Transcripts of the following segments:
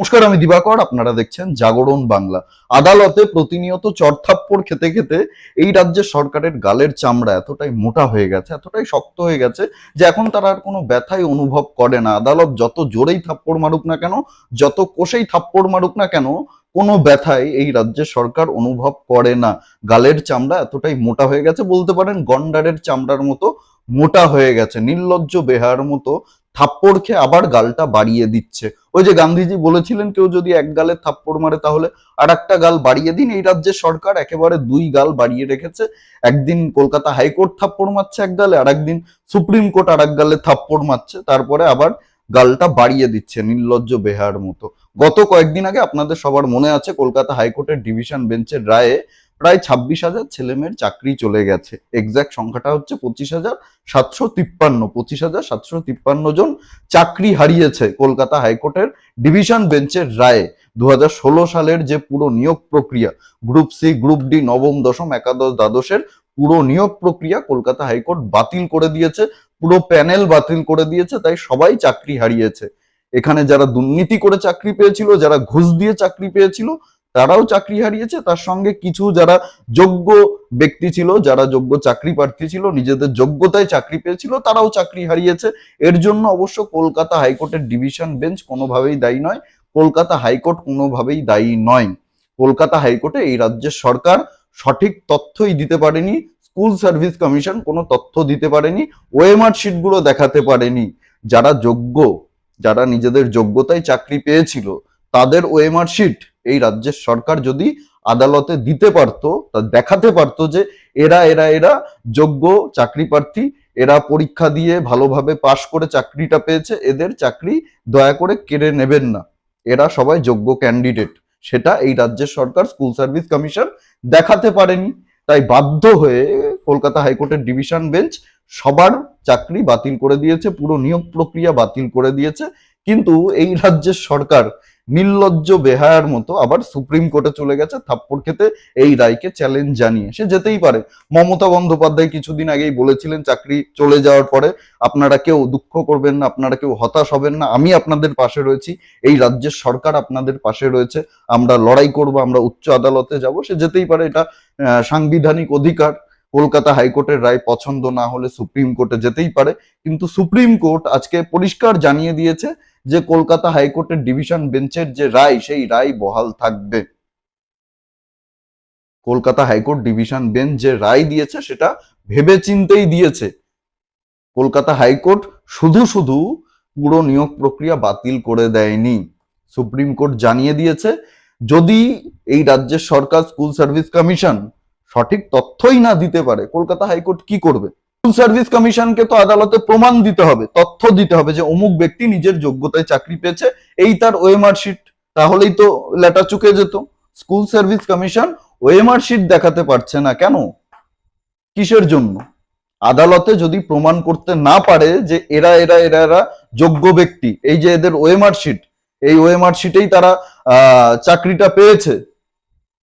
নমস্কার, আমি দিবাকর, আপনারা দেখছেন জাগরণ বাংলা। আদালতে প্রতিনিয়ত চড়থাপ্পড় খেতে খেতে এই রাজ্যের সরকারের গালের চামড়া এতটাই মোটা হয়ে গেছে, এতটাই শক্ত হয়ে গেছে যে এখন তারা আর কোনো ব্যথাই অনুভব করে না। আদালত যত জোরেই থাপ্পড় মারুক না কেন, যত কোষেই থাপ্পড় মারুক না কেন, কোনো ব্যথাই এই রাজ্যের সরকার অনুভব করে না। গালের চামড়া এতটাই মোটা হয়ে গেছে, বলতে পারেন গন্ডারের চামড়ার মতো মোটা হয়ে গেছে, নির্লজ্জ বেহার মতো থাপ্পড় খেয়ে আবার গালটা বাড়িয়ে দিচ্ছে। ওই যে গান্ধীজি বলেছিলেন, কেউ যদি এক গালে থাপ্পড় মারে তাহলে আর একটা গাল বাড়িয়ে দিন। এই রাজ্যের সরকার একেবারে দুই গাল বাড়িয়ে রেখেছে। একদিন কলকাতা হাইকোর্ট থাপ্পড় মারছে এক গালে আর একদিন সুপ্রিম কোর্ট আর এক গালে থাপ্পড় মারছে। তারপরে আবার গালটা বাড়িয়ে দিচ্ছে নির্লজ্জ বেহার মতো। গত কয়েকদিন আগে আপনাদের সবার মনে আছে, কলকাতা হাইকোর্টের ডিভিশন বেঞ্চের রায়ে প্রায় ছাব্বিশ হাজার ছেলেমেয়ের চাকরি চলে গেছে। এক্সাক্ট সংখ্যাটা হচ্ছে পঁচিশ হাজার সাতশো তিপ্পান্ন। পঁচিশ হাজার সাতশো তিপ্পান্ন জন চাকরি হারিয়েছে কলকাতা হাইকোর্টের ডিভিশন বেঞ্চের রায়ে। দু সালের যে পুরো নিয়োগ প্রক্রিয়া, গ্রুপ সি, গ্রুপ ডি, নবম, দশম, একাদশ, দ্বাদশের পুরো নিয়োগ প্রক্রিয়া কলকাতা হাইকোর্ট বাতিল করে দিয়েছে, পুরো প্যানেল বাতিল করে দিয়েছে, তাই সবাই চাকরি হারিয়েছে। এখানে যারা দুর্নীতি করে চাকরি পেয়েছিল, যারা ঘুষ দিয়ে চাকরি পেয়েছিল তারাও চাকরি হারিয়েছে, তার সঙ্গে কিছু যারা যোগ্য ব্যক্তি ছিল, যারা যোগ্য চাকরি প্রার্থী ছিল, নিজেদের যোগ্যতায় চাকরি পেয়েছিল, তারাও চাকরি হারিয়েছে। এর জন্য অবশ্য কলকাতা হাইকোর্টের ডিভিশন বেঞ্চ কোনোভাবেই দায়ী নয়, কলকাতা হাইকোর্ট কোনোভাবেই দায়ী নয়। কলকাতা হাইকোর্টে এই রাজ্যের সরকার সঠিক তথ্যই দিতে পারেনি, স্কুল সার্ভিস কমিশন কোনো তথ্য দিতে পারেনি, ওএমআর শিটগুলো দেখাতে পারেনি। যারা যোগ্য, যারা নিজেদের যোগ্যতায় চাকরি পেয়েছিল, তাদের ওএমআর শিট এই রাজ্যের সরকার যদি আদালতে দিতে পারতো তা দেখাতে পারতো যে এরা এরা এরা যোগ্য চাকরি প্রার্থী, এরা পরীক্ষা দিয়ে ভালোভাবে পাশ করে চাকরিটা পেয়েছে, এদের চাকরি দয়া করে কেড়ে নেবেন না। এরা সবাই যোগ্য ক্যান্ডিডেট সেটা এই রাজ্যের সরকার স্কুল সার্ভিস কমিশন দেখাতে পারেনি। তাই বাধ্য হয়ে কলকাতা হাইকোর্টের ডিভিশন বেঞ্চ সবার চাকরি বাতিল করে দিয়েছে, পুরো নিয়োগ প্রক্রিয়া বাতিল করে দিয়েছে। কিন্তু এই রাজ্যের সরকার নির্লজ্জ বেহায়ার মতো আবার সুপ্রিম কোর্টে চলে গেছে, থাপ্পড় খেতে এই রায়কে চ্যালেঞ্জ জানিয়ে। সে যেতেই পারে। মমতা বন্দ্যোপাধ্যায় কিছুদিন আগেই বলেছিলেন চাকরি চলে যাওয়ার পরে, আপনারা কেউ দুঃখ করবেন না, আপনারা কেউ হতাশ হবেন না, আমি আপনাদের পাশে রয়েছি, এই রাজ্যের সরকার আপনাদের পাশে রয়েছে, আমরা লড়াই করব, আমরা উচ্চ আদালতে যাব। সে যেতেই পারে, এটা সাংবিধানিক অধিকার। কলকাতা হাইকোর্টের রায় পছন্দ না হলে সুপ্রিম কোর্টে যেতেই পারে, কিন্তু সুপ্রিম কোর্ট আজকে পরিষ্কার জানিয়ে দিয়েছে যে কলকাতা হাইকোর্টের ডিভিশন বেঞ্চের যে রায়, সেই রায় বহাল থাকবে। কলকাতা হাইকোর্ট ডিভিশন বেঞ্চ যে রায় দিয়েছে, সেটা ভেবে চিন্তেই দিয়েছে। কলকাতা হাইকোর্ট শুধু শুধু পুরো নিয়োগ প্রক্রিয়া বাতিল করে দেয়নি। সুপ্রিম কোর্ট জানিয়ে দিয়েছে, যদি এই রাজ্যের সরকার স্কুল সার্ভিস কমিশন সঠিক তথ্যই না দিতে পারে, কলকাতা হাইকোর্ট কি করবে? সার্ভিস কমিশনকে তো আদালতে প্রমাণ দিতে হবে, তথ্য দিতে হবে যে অমুক ব্যক্তি নিজের যোগ্যতায় চাকরি পেয়েছে, এই তার ওএমআর শিট তাহলেই তো লেটা চুকে যেত। School service commission OMR sheet দেখাতে পারছে না, কেন? কিসের জন্য? আদালতে যদি প্রমাণ করতে না পারে যে এরা এরা এরা এরা যোগ্য ব্যক্তি, এই যে এদের ওএমআর শিট এই ওএমআর শিটেই তারা চাকরিটা পেয়েছে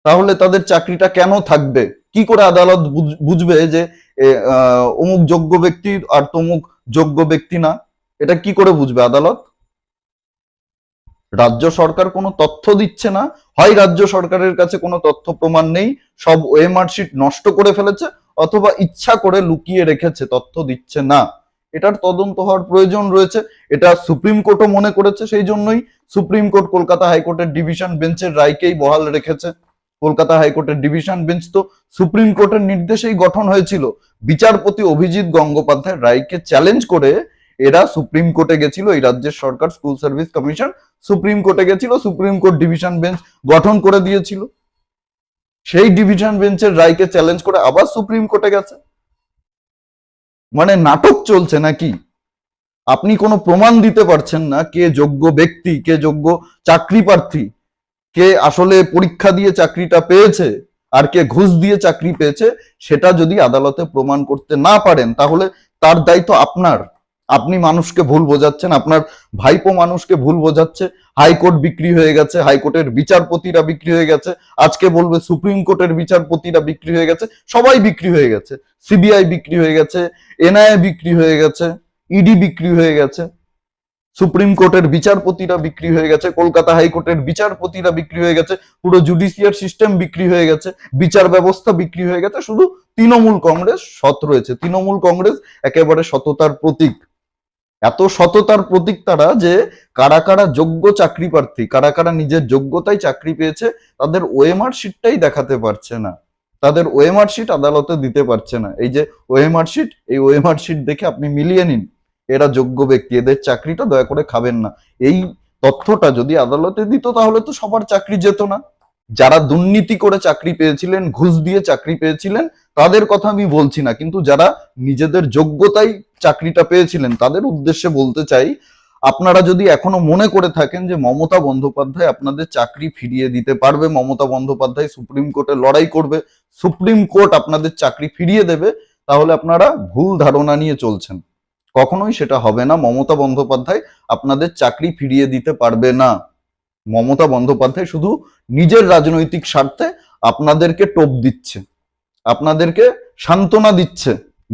তাহলে তাদের চাকরিটা কেন থাকবে? কি করে আদালত বুঝবে যে অমুক যোগ্য ব্যক্তি আর তমুক যোগ্য ব্যক্তি না? এটা কি করে বুঝবে আদালত? রাজ্য সরকার কোনো তথ্য দিচ্ছে না। হয় রাজ্য সরকারের কাছে কোনো তথ্য প্রমাণ নেই, সব ওএমআর শিট নষ্ট করে ফেলেছে, অথবা ইচ্ছা করে লুকিয়ে রেখেছে, তথ্য দিচ্ছে না। এটার তদন্ত হওয়ার প্রয়োজন রয়েছে। এটা সুপ্রিম কোর্টও মনে করেছে, সেই জন্যই সুপ্রিম কোর্ট কলকাতা হাইকোর্টের ডিভিশন বেঞ্চের রায়কেই বহাল রেখেছে। কলকাতা হাইকোর্টের ডিভিশন বেঞ্চ তো সুপ্রিম কোর্টের নির্দেশেই গঠন হয়েছিল। বিচারপতি অভিজিৎ গঙ্গোপাধ্যায় রায়কে চ্যালেঞ্জ করে এরা সুপ্রিম কোর্টে গেছিল, এই রাজ্যের সরকার স্কুল সার্ভিস কমিশন সুপ্রিম কোর্টে গেছিল, সুপ্রিম কোর্ট ডিভিশন বেঞ্চ গঠন করে দিয়েছিল। সেই ডিভিশন বেঞ্চের রায়কে চ্যালেঞ্জ করে আবার সুপ্রিম কোর্টে গেছে। মানে নাটক চলছে নাকি? আপনি কোনো প্রমাণ দিতে পারছেন না কে যোগ্য ব্যক্তি, কে যোগ্য চাকরি প্রার্থী কে আসলে পরীক্ষা দিয়ে চাকরিটা পেয়েছে আর কে ঘুষ দিয়ে চাকরি পেয়েছে, সেটা যদি আদালতে প্রমাণ করতে না পারেন, তাহলে তার দায়িত্ব আপনার। আপনি মানুষকে ভুল বোঝাচ্ছেন, আপনার ভাইপো মানুষকে ভুল বোঝাচ্ছে, হাইকোর্ট বিক্রি হয়ে গেছে, হাইকোর্টের বিচারপতিরা বিক্রি হয়ে গেছে, আজকে বলবে সুপ্রিম কোর্টের বিচারপতিরা বিক্রি হয়ে গেছে, সবাই বিক্রি হয়ে গেছে, সিবিআই বিক্রি হয়ে গেছে, এনআইএ বিক্রি হয়ে গেছে, ইডি বিক্রি হয়ে গেছে। সুপ্রিম কোর্টের বিচারপতিরা বিক্রি হয়ে গেছে, কলকাতা হাইকোর্টের বিচারপতিরা বিক্রি হয়ে গেছে, পুরো জুডিশিয়ার সিস্টেম বিক্রি হয়ে গেছে, বিচার ব্যবস্থা বিক্রি হয়ে গেছে, শুধু তৃণমূল কংগ্রেস সৎ রয়েছে। তৃণমূল কংগ্রেস একেবারে সততার প্রতীক। এত সততার প্রতীক তারা যে কারা কারা যোগ্য চাকরি প্রার্থী, কারা কারা নিজের যোগ্যতায় চাকরি পেয়েছে, তাদের ওএমআর শিটটাই দেখাতে পারছে না। তাদের ওএমআর শিট আদালতে দিতে পারছে না। এই যে ওএমআর শিট এই ওএমআর শিট দেখে আপনি মিলিয়ে নিন। এরা যোগ্য ব্যক্তি, এদের চাকরিটা দয়া করে খাবেন না। এই তথ্যটা যদি আদালতে দিত, তাহলে তো সবার চাকরি যেত না। যারা দুর্নীতি করে চাকরি পেয়েছিলেন, ঘুষ দিয়ে চাকরি পেয়েছিলেন, তাদের কথা আমি বলছি না। কিন্তু যারা নিজেদের যোগ্যতায় চাকরিটা পেয়েছিলেন, তাদের উদ্দেশ্যে বলতে চাই, আপনারা যদি এখনও মনে করে থাকেন যে মমতা বন্দ্যোপাধ্যায় আপনাদের চাকরি ফিরিয়ে দিতে পারবে, মমতা বন্দ্যোপাধ্যায় সুপ্রিম কোর্টে লড়াই করবে, সুপ্রিম কোর্ট আপনাদের চাকরি ফিরিয়ে দেবে, তাহলে আপনারা ভুল ধারণা নিয়ে চলছেন। কখনোই সেটা হবে না। মমতা বন্দ্যোপাধ্যায় আপনাদের চাকরি ফিরিয়ে দিতে পারবে না। মমতা বন্দ্যোপাধ্যায় শুধু নিজের রাজনৈতিক স্বার্থে আপনাদেরকে টোপ দিচ্ছে, আপনাদেরকে সান্ত্বনা দিচ্ছে।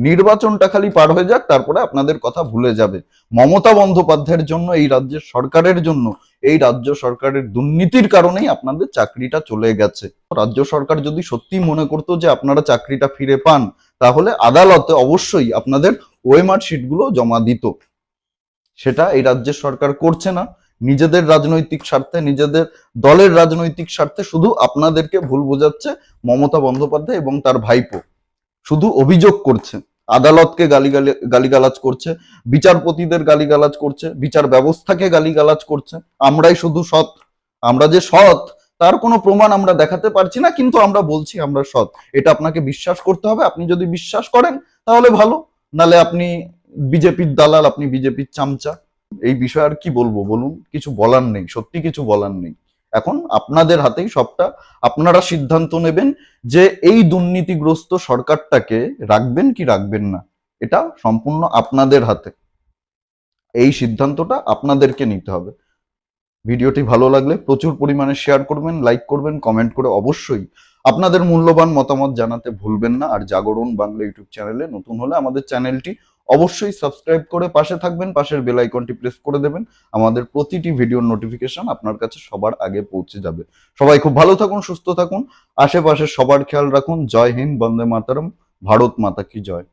নির্বাচনটা খালি পার হয়ে যাক, তারপরে আপনাদের কথা ভুলে যাবে। মমতা বন্দ্যোপাধ্যায়ের জন্য, এই রাজ্যের সরকারের জন্য, এই রাজ্য সরকারের দুর্নীতির কারণেই আপনাদের চাকরিটা চলে গেছে। রাজ্য সরকার যদি সত্যি মনে করতো যে আপনারা চাকরিটা ফিরে পান তাহলে আদালতে অবশ্যই আপনাদের ওয়েমার শিটগুলো জমা দিত। সেটা এই রাজ্যের সরকার করছে না। নিজেদের রাজনৈতিক স্বার্থে, নিজেদের দলের রাজনৈতিক স্বার্থে শুধু আপনাদেরকে ভুল বোঝাচ্ছে মমতা বন্দ্যোপাধ্যায় এবং তার ভাইপো। শুধু অভিযোগ করছে। আদালতকে গালি গালিগালাজ করছে, বিচারপতিদের গালিগালাজ করছে, বিচার ব্যবস্থাকে গালিগালাজ করছে। আমরাই শুধু সৎ। আমরা যে সৎ তার কোনো প্রমাণ আমরা দেখাতে পারছি না, কিন্তু আমরা বলছি, আমরা সৎ। এটা আপনাকে বিশ্বাস করতে হবে। আপনি যদি বিশ্বাস করেন, তাহলে ভালো। নালে আপনি বিজেপির দালাল, আপনি বিজেপির চামচা। এই বিষয়ে আর কি বলব বলুন? কিছু বলার নেই, সত্যি কিছু বলার নেই। এখন আপনাদের হাতেই সবটা। আপনারা সিদ্ধান্ত নেবেন যে এই দুর্নীতিগ্রস্ত সরকারটাকে রাখবেন কি রাখবেন না। এটা সম্পূর্ণ আপনাদের হাতে। এই সিদ্ধান্তটা আপনাদেরকে নিতে হবে। ভিডিওটি ভালো লাগলে প্রচুর পরিমাণে শেয়ার করবেন লাইক করবেন কমেন্ট করে অবশ্যই আপনাদের মূল্যবান মতামত জানাতে ভুলবেন না। আর জাগরণ বাংলা ইউটিউব চ্যানেলে নতুন হলে আমাদের চ্যানেলটি অবশ্যই সাবস্ক্রাইব করে পাশে থাকবেন, পাশের বেল আইকনটি প্রেস করে দেবেন। আমাদের প্রতিটি ভিডিওর নোটিফিকেশন আপনার কাছে সবার আগে পৌঁছে যাবে। সবাই খুব ভালো থাকুন, সুস্থ থাকুন। আশেপাশে সবার খেয়াল রাখুন। জয় হিন্দ, বন্দে মাতারম, ভারত মাতা কি জয়।